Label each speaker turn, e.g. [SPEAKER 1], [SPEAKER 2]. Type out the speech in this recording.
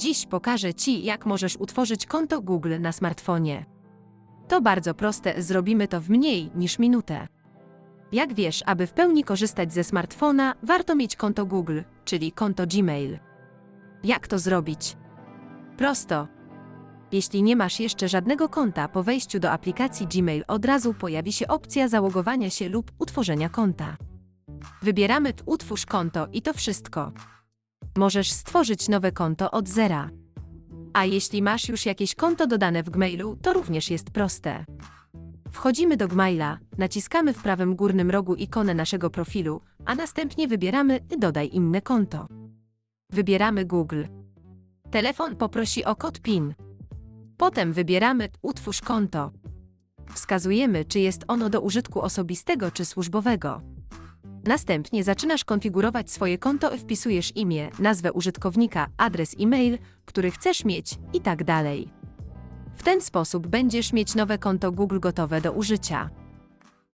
[SPEAKER 1] Dziś pokażę Ci, jak możesz utworzyć konto Google na smartfonie. To bardzo proste, zrobimy to w mniej niż minutę. Jak wiesz, aby w pełni korzystać ze smartfona, warto mieć konto Google, czyli konto Gmail. Jak to zrobić? Prosto. Jeśli nie masz jeszcze żadnego konta, po wejściu do aplikacji Gmail od razu pojawi się opcja załogowania się lub utworzenia konta. Wybieramy Utwórz konto i to wszystko. Możesz stworzyć nowe konto od zera. A jeśli masz już jakieś konto dodane w Gmailu, to również jest proste. Wchodzimy do Gmaila, naciskamy w prawym górnym rogu ikonę naszego profilu, a następnie wybieramy Dodaj inne konto. Wybieramy Google. Telefon poprosi o kod PIN. Potem wybieramy Utwórz konto. Wskazujemy, czy jest ono do użytku osobistego czy służbowego. Następnie zaczynasz konfigurować swoje konto, wpisujesz imię, nazwę użytkownika, adres e-mail, który chcesz mieć i tak dalej. W ten sposób będziesz mieć nowe konto Google gotowe do użycia.